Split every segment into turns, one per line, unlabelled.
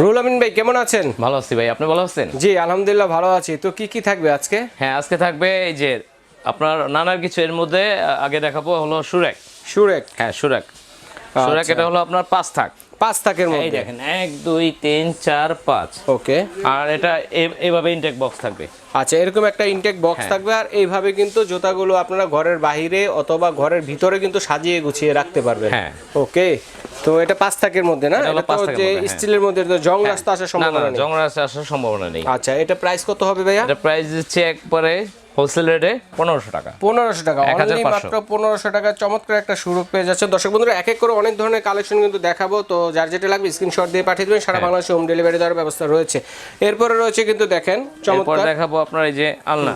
Rule আমিন ভাই কেমন আছেন?
ভালো আছি ভাই আপনি ভালো আছেন?
জি আলহামদুলিল্লাহ ভালো আছি। তো কি কি থাকবে আজকে?
হ্যাঁ আজকে থাকবে এই যে আপনার নানার কিছু এর মধ্যে আগে দেখাবো হলো সুরেক।
সুরেক?
হ্যাঁ সুরেক। সুরেক এটা হলো আপনার পাঁচ থাক।
পাঁচ থাকের
এই
মধ্যে।
দেখেন এক দুই তিন চার পাঁচ।
ওকে।
আর এটা এ- এভাবে ইনটেক বক্স থাকবে।
আচ্ছা এরকম একটা ইনটেক বক্স
হ্যাঁ।
থাকবে আর এইভাবে কিন্তু জুতাগুলো আপনারা ঘরের বাইরে অথবা ঘরের ভিতরে কিন্তু সাজিয়ে গুছিয়ে রাখতে পারবেন।
হ্যাঁ।
ওকে তো এটা পাঁচ থাকের মধ্যে না?
এটা
তো যে
হ্যাঁ।
স্টিলের মধ্যে তো জং রাস্তা আসার সম্ভাবনা নেই।
জংরাসে আসার সম্ভাবনা নেই।
আচ্ছা এটা প্রাইস কত হবে ভাইয়া?
এটা প্রাইস দিচ্ছে একবারে হোলসেল রেটে পনেরোশো টাকা।
পনেরোশো টাকা
1500
অনলি মাত্র পনেরোশো টাকা। চমৎকার একটা পেয়ে যাচ্ছে দর্শক বন্ধুরা এক এক করে অনেক ধরনের কালেকশন কিন্তু দেখাবো। তো যার যেটা লাগবে স্ক্রিনশট দিয়ে পাঠিয়ে দেবেন সারা বাংলাদেশে হোম ডেলিভারি দেওয়ার ব্যবস্থা রয়েছে। এরপরে রয়েছে কিন্তু দেখেন চমৎকার।
দেখাবো আপনার এই যে আলনা।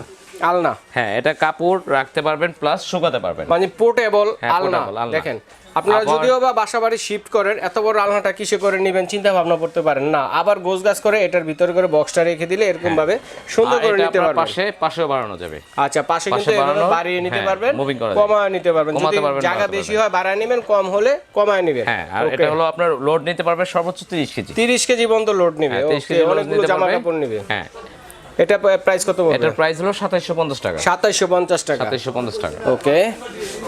আলনা।
হ্যাঁ এটা কাপড় রাখতে পারবেন প্লাস শুকাতে পারবেন।
মানে পোর্টেবল
হ্যাঁ,
আলনা। দেখেন আপনারা যদিও বা বাসা বাড়ি শিফট করেন এত বড় আলনাটা কিসে করে নেবেন চিন্তা ভাবনা করতে পারেন। না আবার গোছ গাছ করে এটার ভিতরে করে বক্সটা রেখে দিলে এরকম ভাবে সুন্দর করে নিতে পারবেন।
পাশে পাশেও বাড়ানো যাবে।
আচ্ছা পাশে কিন্তু এভাবে বাড়িয়ে নিতে
হ্যাঁ,
পারবেন। কমায় নিতে পারবেন। যদি জায়গা বেশি হয় বাড়ায় নেবেন কম হলে কমায় নেবেন।
হ্যাঁ আর এটা হলো আপনার লোড নিতে পারবে সর্বোচ্চ তিরিশ কেজি।
তিরিশ কেজি পর্যন্ত লোড নিবে।
হ্যাঁ, 30
অনেকগুলো জামা কাপড় নিবে।
হ্যাঁ।
এটা প্রাইস কত
এটার প্রাইস হলো সাতাইশশো পঞ্চাশ টাকা।
সাতাইশশো পঞ্চাশ টাকা।
সাতাইশশো পঞ্চাশ টাকা।
ওকে।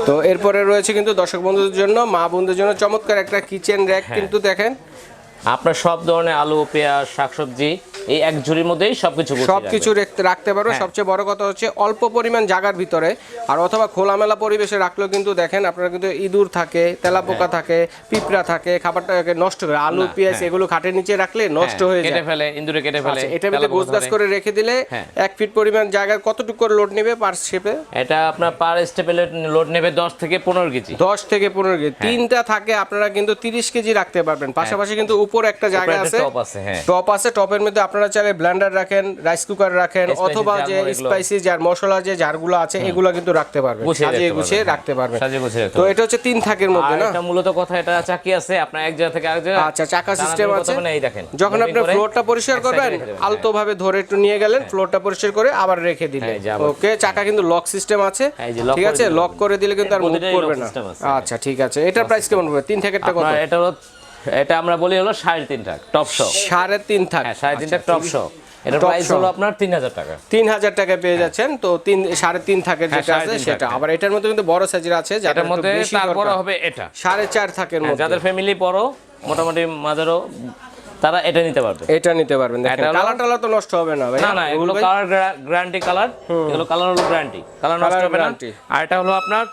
তো এরপরে রয়েছে কিন্তু দর্শক বন্ধুদের জন্য মা বন্ধুদের জন্য চমৎকার একটা কিচেন র্যাক। কিন্তু দেখেন।
আপনার সব ধরনের আলু পেঁয়াজ শাকসবজি এই এক ঝুড়ির মধ্যেই সবকিছু গুছিয়ে
সব কিছু রাখতে রাখতে পারো
হ্যাঁ।
সবচেয়ে বড় কথা হচ্ছে অল্প পরিমাণ জায়গার ভিতরে। আর অথবা খোলামেলা পরিবেশে রাখলেও কিন্তু দেখেন আপনারা কিন্তু ইঁদুর থাকে তেলাপোকা থাকে পিঁপড়া থাকে খাবারটাকে নষ্ট করে আলু
হ্যাঁ।
পেঁয়াজ
হ্যাঁ।
এগুলো খাটের নিচে রাখলে নষ্ট
হ্যাঁ,
হয়ে
কেটে
যায়।
ফেলে ইন্দুরে কেটে ফেলে
আচ্ছা, এটার ভিতরে গোছ গাছ করে। রেখে দিলে
হ্যাঁ।
এক ফিট পরিমাণ জায়গার কতটুকু করে লোড নেবে পার শেপে
এটা আপনার পার স্টেপে লোড নেবে দশ থেকে পনেরো কেজি।
দশ থেকে পনেরো কেজি। তিনটা থাকে আপনারা কিন্তু তিরিশ কেজি রাখতে পারবেন। পাশাপাশি কিন্তু উপর একটা জায়গা আছে।
টপ আছে হ্যাঁ।
টপ আছে টপের মধ্যে আপনারা চাইলে ব্লেন্ডার রাখেন রাইস কুকার রাখেন অথবা যে স্পাইসি যার মশলা যে জারগুলো আছে এগুলো কিন্তু রাখতে পারবেন। সাজিয়ে গুছিয়ে রাখতে পারবেন।
সাজিয়ে গুছিয়ে
তো এটা হচ্ছে তিন থাকের মধ্যে না?
এটা মূলত কথা এটা চাকি আছে আপনার এক জায়গা থেকে আরেক জায়গা।
আচ্ছা চাকা সিস্টেম আছে।
হবে এই দেখেন
যখন আপনি ফ্লোরটা পরিষ্কার করবেন আলতো ভাবে ধরে একটু নিয়ে গেলেন ফ্লোরটা পরিষ্কার করে আবার রেখে দিলেন।
হ্যাঁ,
ওকে চাকা কিন্তু লক সিস্টেম আছে।
হ্যাঁ,
ঠিক আছে? লক করে দিলে কিন্তু আর মুভ করবে না। আচ্ছা ঠিক আছে। এটার প্রাইস কেমন পড়বে তিন থাকেরটা কত?
এটা হলো এটা আমরা বলি হলো সাড়ে তিন টাকা টপ শো
সাড়ে তিন থাক।
হ্যাঁ সাড়ে তিন টাকা টপ শো এটা প্রাইস হলো আপনার তিন হাজার টাকা।
তিন হাজার টাকায় পেয়ে যাচ্ছেন তো তিন সাড়ে তিন থাকের
হ্যাঁ,
যেটা আছে সেটা। আবার এটার মধ্যে কিন্তু বড় সাইজের আছে যাদের
মধ্যে তারপরে হবে এটা।
সাড়ে চার থাকের
হ্যাঁ,
মধ্যে।
যাদের ফ্যামিলি বড় মোটামুটি মাঝারও তারা এটা নিতে পারবে।
এটা নিতে পারবেন। দেখেন কালার টালার তো নষ্ট হবে না ভাই।
না না এগুলো কালার গ্যারান্টি কালার এগুলো কালার হলো গ্যারান্টি কালার নষ্ট হবে না। আর এটা হলো আপনার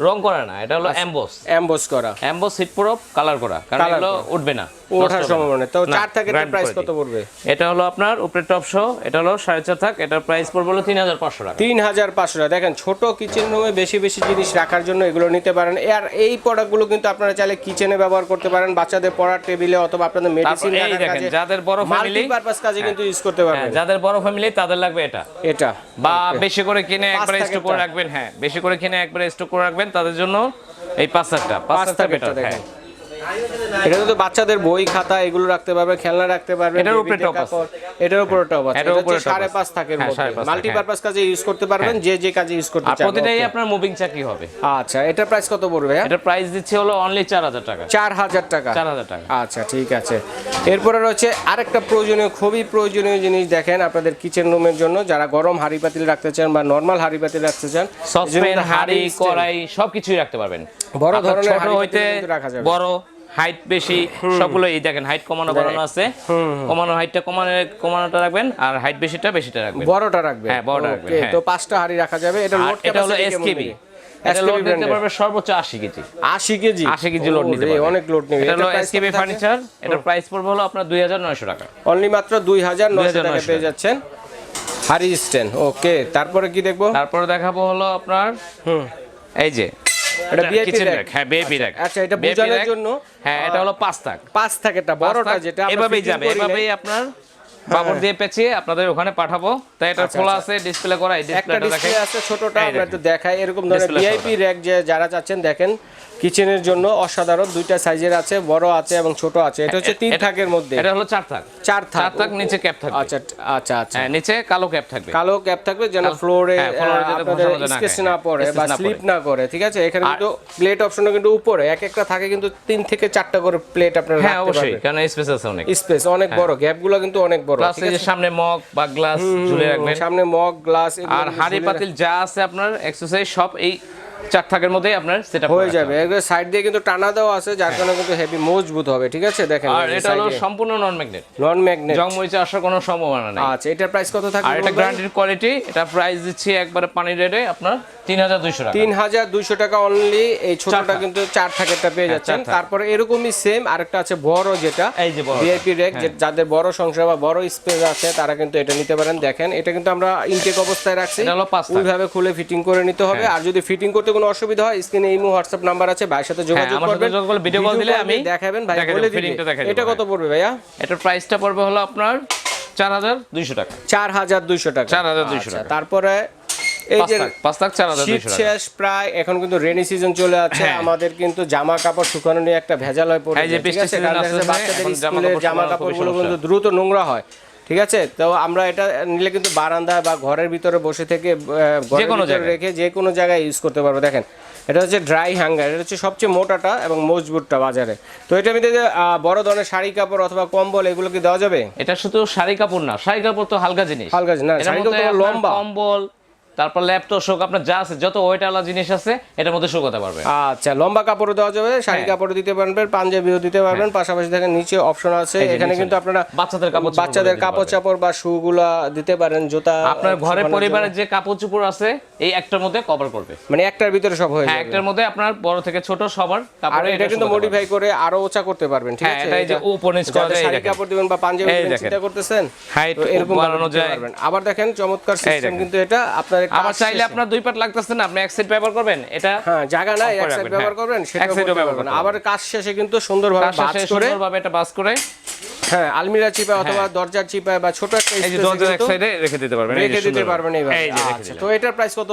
রং করা না এটা হলো এমবস
এমবস করা।
এমবস হিট প্রুফ কালার করা কারণ এগুলো উঠবে না।
ওঠার। সম্ভাবনা তো চার থাকের প্রাইস কত পড়বে?
এটা হলো আপনার উপরে টপ শো এটা হলো সাড়ে চার থাক এটার প্রাইস পড়বে হলো তিন হাজার পাঁচশো টাকা।
তিন হাজার পাঁচশো টাকা। দেখেন ছোট কিচেন রুমে বেশি বেশি জিনিস রাখার জন্য এগুলো নিতে পারেন। আর এই প্রোডাক্টগুলো কিন্তু আপনারা চাইলে কিচেনে ব্যবহার করতে পারেন বাচ্চাদের পড়ার টেবিলে অথবা আপনাদের মেডিসিন
যাদের বড় ফ্যামিলি
মাল্টিপারপাস কাজে কিন্তু ইউজ করতে
হ্যাঁ
পারবেন
যাদের বড় ফ্যামিলি তাদের লাগবে এটা।
এটা।
বা বেশি করে কিনে একবারে। স্টক করে রাখবেন হ্যাঁ বেশি করে কিনে একবারে স্টক করে রাখবেন তাদের জন্য এই পাঁচ হাজারটা পাঁচ হাজারটা বেটার হ্যাঁ।
দেখেন। এটা তো বাচ্চাদের বই খাতা এগুলো রাখতে পারবে খেলনা রাখতে পারবে
এটার উপরে top আছে।
এটার উপরে টপ আছে। এটা
উপরে
থাকের
হ্যাঁ,
মধ্যে। মাল্টিপারপাস কাজে ইউজ করতে পারবেন যে যে কাজে ইউজ করতে চান
প্রতিটাই আপনার মুভিং চাকি হবে।
আচ্ছা এটার প্রাইস কত পড়বে?
এটার প্রাইস দিচ্ছে হলো অনলি চার হাজার টাকা।
চার হাজার টাকা।
চার হাজার টাকা।
আচ্ছা ঠিক আছে। এরপরে রয়েছে আরেকটা প্রয়োজনীয় খুবই প্রয়োজনীয় জিনিস দেখেন আপনাদের কিচেন রুমের জন্য। যারা গরম হাঁড়ি পাতিল রাখতে চান বা নর্মাল হাঁড়ি পাতিল রাখতে চান
সসপ্যান হাঁড়ি কড়াই সবকিছুই রাখতে পারবেন।
বড় ধরনের হাঁড়ি
হইতে
রাখা যাবে।
বড় হাইট বেশি সবগুলো এই দেখেন হাইট কমানো বাড়ানো আছে। কমানো হাইটটা কমানো কমানোটা রাখবেন আর হাইট বেশিটা বেশিটা রাখবেন।
বড়টা রাখবেন।
হ্যাঁ, বড়টা রাখবেন, হ্যাঁ।
তো পাঁচটা হাঁড়ি রাখা যাবে। এটা লোড
এটা হলো এসকেবি এটা লোড নিতে পারবে সর্বোচ্চ আশি কেজি।
আশি কেজি?
আশি কেজি লোড নিতে পারবে।
অনেক লোড নেবে।
এটা হলো এসকেবি ফার্নিচার এটার প্রাইস পড়বে হলো আপনার দুই হাজার নয়শো টাকা।
অনলি মাত্র দুই হাজার নয়শো টাকা
2900
পেয়ে যাচ্ছেন হাড়ি স্ট্যান্ড ওকে তারপরে কি দেখব?
তারপরে দেখাবো হলো আপনার
হুম।
এই যে
এটা ভিআইপি
র্যাক হ্যাঁ ভিআইপি র্যাক
আচ্ছা, এটা বোঝানোর জন্য,
হ্যাঁ এটা হলো পাঁচ থাক
পাঁচ থাকেরটা বড়টা যেটা
এভাবেই যাবে এভাবেই আপনার বাবর দিয়ে পেঁচিয়ে আপনাদের ওখানে পাঠাবো। তাই এটা
আচ্ছা,
খোলা
আচ্ছা।
আছে ডিসপ্লে করা এই
একটা
ডিসপ্লেটা দেখেন।
ডিসপ্লে আছে ছোটটা আমরা একটু দেখাই এরকম ধরনের ভিআইপি র্যাক যে যারা চাচ্ছেন দেখেন। কিচেনের জন্য অসাধারণ দুইটা সাইজের আছে বড় আছে এবং ছোট আছে। এটা হচ্ছে তিন থাকের মধ্যে।
এটা হলো চার থাক।
চার থাক।
চার থাক নিচে ক্যাপ থাকবে।
আচ্ছা আচ্ছা আচ্ছা।
হ্যাঁ নিচে কালো ক্যাপ থাকবে।
কালো ক্যাপ থাকবে যেন ফ্লোরে
হ্যাঁ,
আপনাদের স্কেচ না পড়ে বা স্লিপ না করে ঠিক আছে? এখানে কিন্তু প্লেট অপশনটা কিন্তু উপরে। এক একটা থাকে কিন্তু তিন থেকে চারটা করে প্লেট আপনারা
হ্যাঁ অবশ্যই কারণ স্পেস আছে অনেক।
স্পেস অনেক বড় গ্যাপগুলো কিন্তু অনেক বড়
প্লাস এই যে সামনে মগ বা গ্লাস ঝুলে রাখবেন।
সামনে মগ গ্লাস
আর হাড়ি পাতিল যা আছে আপনার এক্সারসাইজ সব এই চার থাকের মধ্যেই আপনার সেটা
হয়ে যাবে। সাইড দিয়ে কিন্তু টানা দেওয়া আছে যার কারণে কিন্তু হেভি মজবুত হবে ঠিক আছে? দেখেন
আর এটা হলো সম্পূর্ণ নন ম্যাগনেট
নন ম্যাগনেট
জং মরিচে আসার কোনো সম্ভাবনা নেই।
আচ্ছা এটার প্রাইস কত থাকবে
আর এটা গ্যারান্টিড কোয়ালিটি এটা প্রাইস দিচ্ছি একবারে পানি রেটে আপনার তিন হাজার দুইশো টাকা।
তিন হাজার দুইশো টাকা অনলি এই ছোটটা কিন্তু চার থাকেরটা পেয়ে
হ্যাঁ,
যাচ্ছেন। তারপরে এরকমই সেম আরেকটা আছে বড় যেটা
এই যে বড়টা।
ভিআইপি রেক যাদের বড় সংসার বা বড় স্পেস আছে তারা কিন্তু এটা নিতে পারেন। দেখেন এটা কিন্তু আমরা ইনটেক অবস্থায় রাখছি। ওইভাবে খুলে ফিটিং করে নিতে হবে। আর যদি ফিটিং করতে কোনো অসুবিধা হয় স্ক্রিনে ইমো হোয়াটসঅ্যাপ নাম্বার আছে ভাইয়ের সাথে যোগাযোগ
হ্যাঁ,
করবেন।
video call দিলে আমি
দেখাবেন ভাই বলে
দেবো, fitting টা
দিবে
দেখাই দেবো,
এটা কত পড়বে ভাইয়া?
এটার প্রাইসটা পড়বে হলো আপনার চার হাজার দুইশো টাকা।
চার হাজার দুইশো টাকা।
4,200
আচ্ছা,
টাকা।
তারপরে এই যে
পাঁচ থাক চার হাজার
শীত
দুইশো টাকা।
শেষ প্রায় এখন কিন্তু রেনি সিজন চলে আছে
হ্যাঁ।
আমাদের কিন্তু জামা কাপড় শুকানো নিয়ে একটা ভেজাল হয়ে পড়ে ঠিক আছে? বাচ্চাদের
জামা
কাপড়গুলো কিন্তু দ্রুত নোংরা হয়। ঠিক আছে? তো আমরা এটা নিলে কিন্তু বারান্দা বা ঘরের ভিতরে বসে থেকে যে ঘরের
কোনো
ভিতরে
জায়গায়।
রেখে যে কোনো জায়গায় ইউজ করতে পারব। দেখেন এটা হচ্ছে ড্রাই হ্যাঙ্গার এটা হচ্ছে সবচেয়ে মোটাটা এবং মজবুতটা বাজারে। তো এটা মধ্যে বড় ধরনের শাড়ি কাপড় অথবা কম্বল এগুলো কি দেওয়া যাবে?
এটা শুধু শাড়ি কাপড় না শাড়ি কাপড় তো হালকা জিনিস।
হালকা জিনিস, না, শাড়ি কাপড় লম্বা।
কম্বল তারপর ল্যাপটপ শোক আপনার যা আছে যত ওয়েটওয়ালা জিনিস আছে এটার মধ্যে
আচ্ছা লম্বা কাপড়ও দেওয়া যাবে শাড়ি
হ্যাঁ।
কাপড়ও দিতে পারবেন পাঞ্জাবিও দিতে পারবেন পাশাপাশি দেখেন নিচে অপশন আছে এখানে কিন্তু আপনারা
বাচ্চাদের কাপড়
বাচ্চাদের কাপড় চাপড় বা শুগুলা দিতে পারেন জুতা
আপনার ঘরে পরিবারের যে কাপড় চোপড় আছে এই একটার মধ্যে কভার করবে।
মানে একটার ভিতরে সব হয়ে
হ্যাঁ
যাবে।
একটার মধ্যে আপনার বড় থেকে ছোট সবার
আর
কাপড়
এটা কিন্তু মডিফাই করে আরও উঁচা করতে পারবেন ঠিক
হ্যাঁ,
আছে?
এটা এই যে উপর নিচ করা যায়,
শাড়ি কাপড় দিবেন বা পাঞ্জাবি। চিন্তা করতেছেন তো এরকম
বাড়ানো যায়।
আবার দেখেন চমৎকার সিস্টেম কিন্তু এটা আপনার
আবার চাইলে আপনার দুই পাট লাগতেছে না আপনি এক সাইড ব্যবহার করবেন এটা
হ্যাঁ জায়গা নাই এক সাইড ব্যবহার
হ্যাঁ।
করবেন সেটা ব্যবহার করবেন আবার কাজ শেষে কিন্তু সুন্দরভাবে
বাস
করে
সুন্দরভাবে এটা বাস করে
হ্যাঁ আলমিরা চিপা অথবা দরজার চিপায় বা ছোট একটা
এই যে দরজার এক সাইডে রেখে দিতে পারবেন
রেখে দিতে পারবেন
এই
আচ্ছা তো এটার প্রাইস কত।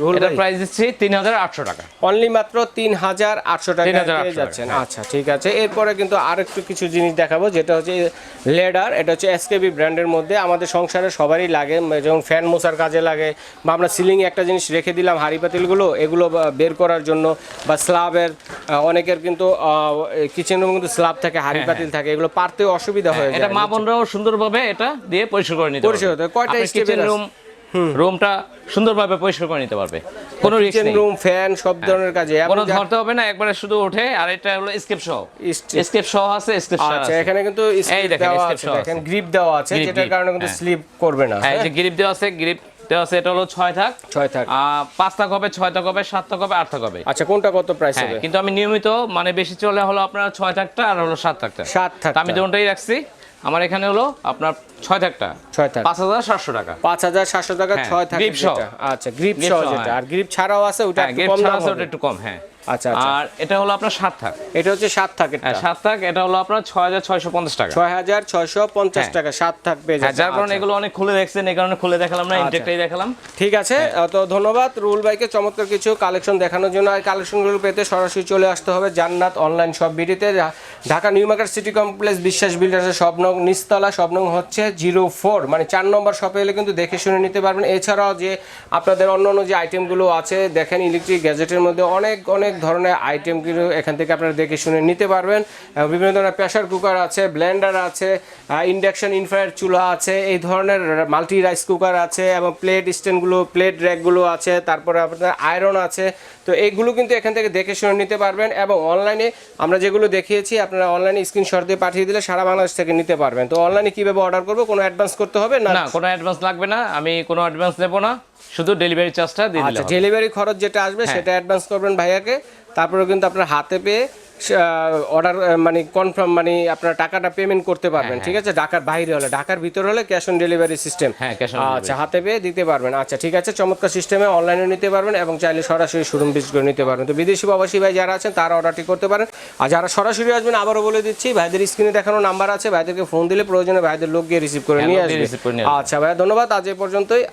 রুহুল
এটার প্রাইস দিচ্ছি তিন হাজার আটশো টাকা।
অনলি মাত্র তিন হাজার আটশো টাকা
3,800
পেয়ে যাচ্ছেন। আচ্ছা ঠিক আছে। এরপরে কিন্তু আরেকটু কিছু জিনিস দেখাবো যেটা হচ্ছে লেডার এটা হচ্ছে এসকেবি ব্র্যান্ডের মধ্যে। আমাদের সংসারে সবারই লাগে যেমন ফ্যান মোছার কাজে লাগে বা আমরা সিলিং একটা জিনিস রেখে দিলাম হাড়ি পাতিলগুলো এগুলো বের করার জন্য বা স্ল্যাবের অনেকের কিন্তু কিচেন রুমে কিন্তু স্ল্যাব থাকে হাড়ি পাতিল থাকে এগুলো পারতে অসুবিধা হয়ে যায়
হ্যাঁ, এটা মা বোনরাও সুন্দরভাবে এটা দিয়ে পরিষ্কার করে নিতে
পরিষ্কার কয়টা এর
রুম রুমটা সুন্দরভাবে পরিষ্কার করে নিতে পারবে। কোনো রিস্ক নেই।
রুম ফ্যান সব ধরনের কাজে।
কোনো ধরতে হবে না একবারে শুধু ওঠে আর এটা হলো স্কেপ সহ স্কেপ সহ আছে স্কেপ সহ
আচ্ছা
আছে।
এখানে কিন্তু
এই দেখেন,
দেওয়া আছে
সহ
দেখেন গ্রিপ দেওয়া আছে যেটার কারণে কিন্তু
হ্যাঁ।
স্লিপ করবে না
হ্যাঁ এই যে গ্রিপ দেওয়া আছে গ্রিপ দেওয়া আছে এটা হলো ছয় থাক।
ছয় থাক।
পাঁচ থাক হবে ছয় থাক হবে সাত থাক হবে আট থাক হবে।
আচ্ছা কোনটা কত প্রাইস
হ্যাঁ
হবে?
কিন্তু আমি নিয়মিত মানে বেশি চলে হলো আপনার ছয় থাকটা আর হলো সাত থাকটা।
সাত থাক
আমি দুটোই রাখছি আমার এখানে হলো আপনার ছয় থাকটা।
ছয় থাক।
পাঁচ হাজার সাতশো টাকা।
পাঁচ হাজার সাতশো টাকা
হ্যাঁ,
ছয় থাকে
সহ।
আচ্ছা গ্রিপ সহ যেটা।
হ্যাঁ।
আর গ্রিপ ছাড়াও আছে ওটা
গ্রিপ
একটু কম
ছাড়া
দাম
আছে ওটা একটু কম হ্যাঁ।
আচ্ছা আচ্ছা।
আর এটা হলো আপনার সাত থাক।
এটা হচ্ছে সাত থাকের
হ্যাঁ সাত থাক এটা হলো আপনার ছয় হাজার ছয়শো পঞ্চাশ টাকা।
ছয় হাজার ছয়শো পঞ্চাশ
হ্যাঁ।
টাকা সাত থাক পেয়ে
হ্যাঁ
যাচ্ছে
যার কারণে
আচ্ছা।
এগুলো অনেক খুলে দেখছেন এই কারণে খুলে দেখালাম না ইনটেকটাই দেখালাম।
ঠিক আছে। তো ধন্যবাদ। রুল ভাইকে চমৎকার কিছু কালেকশন দেখানোর জন্য। আর কালেকশনগুলো পেতে সরাসরি চলে আসতে হবে জান্নাত অনলাইন সব বিডিতে। Dhaka New Market City Complex Biswas বিল্ডার্সের স্বপ্নং নিচতলা স্বপ্নং হচ্ছে জিরো ফোর। মানে চার নম্বর শপে এলে কিন্তু দেখে শুনে নিতে পারবেন। এছাড়াও যে আপনাদের অন্য অন্য যে আইটেমগুলো আছে দেখেন ইলেকট্রিক গ্যাজেটের মধ্যে অনেক অনেক ধরনের আইটেমগুলো এখান থেকে আপনারা দেখে শুনে নিতে পারবেন। বিভিন্ন ধরনের প্রেশার কুকার আছে ব্লেন্ডার আছে ইন্ডাকশন ইনফ্রারেড চুলা আছে এই ধরনের মাল্টি রাইস কুকার আছে এবং প্লেট স্ট্যান্ডগুলো প্লেট র্যাকগুলো আছে তারপরে আপনার আয়রন আছে। তো এইগুলো কিন্তু এখান থেকে দেখে শুনে নিতে পারবেন এবং অনলাইনে আমরা যেগুলো দেখিয়েছি আপনারা অনলাইনে স্ক্রিনশট দিয়ে পাঠিয়ে দিলে সারা বাংলাদেশ থেকে নিতে পারবেন। তো অনলাইনে কীভাবে অর্ডার করব কোনো অ্যাডভান্স করতে হবে না?
না কোনো অ্যাডভান্স লাগবে না আমি কোনো অ্যাডভান্স নেব না শুধু ডেলিভারি চার্জটা দিয়ে
আচ্ছা ডেলিভারি খরচ যেটা আসবে
হ্যাঁ।
সেটা অ্যাডভান্স করবেন ভাইয়াকে। তারপরে কিন্তু আপনার হাতে পেয়ে অর্ডার মানে কনফার্ম মানে আপনার টাকাটা পেমেন্ট করতে পারবেন ঠিক আছে? ঢাকার বাইরে হলে ঢাকার ভিতর হলে ক্যাশ অন ডেলিভারি সিস্টেম
হ্যাঁ,
আচ্ছা হাতে পেয়ে দিতে পারবেন। আচ্ছা ঠিক আছে চমৎকার সিস্টেমে অনলাইনে নিতে পারবেন এবং চাইলে সরাসরি শোরুম ভিজিট করে নিতে পারবেন। তো বিদেশি প্রবাসী ভাই যারা আছেন তারা অর্ডারটি করতে পারেন। আর যারা সরাসরি আসবেন আবারও বলে দিচ্ছি ভাইদের স্ক্রিনে দেখানো নাম্বার আছে। ভাইদেরকে ফোন দিলে প্রয়োজনে ভাইদের লোক গিয়ে রিসিভ করে
হ্যাঁ,
নিয়ে
লোক
আসবে।
করে নিয়ে আসবে।
আচ্ছা ভাইয়া ধন্যবাদ। আজ এ পর্যন্তই।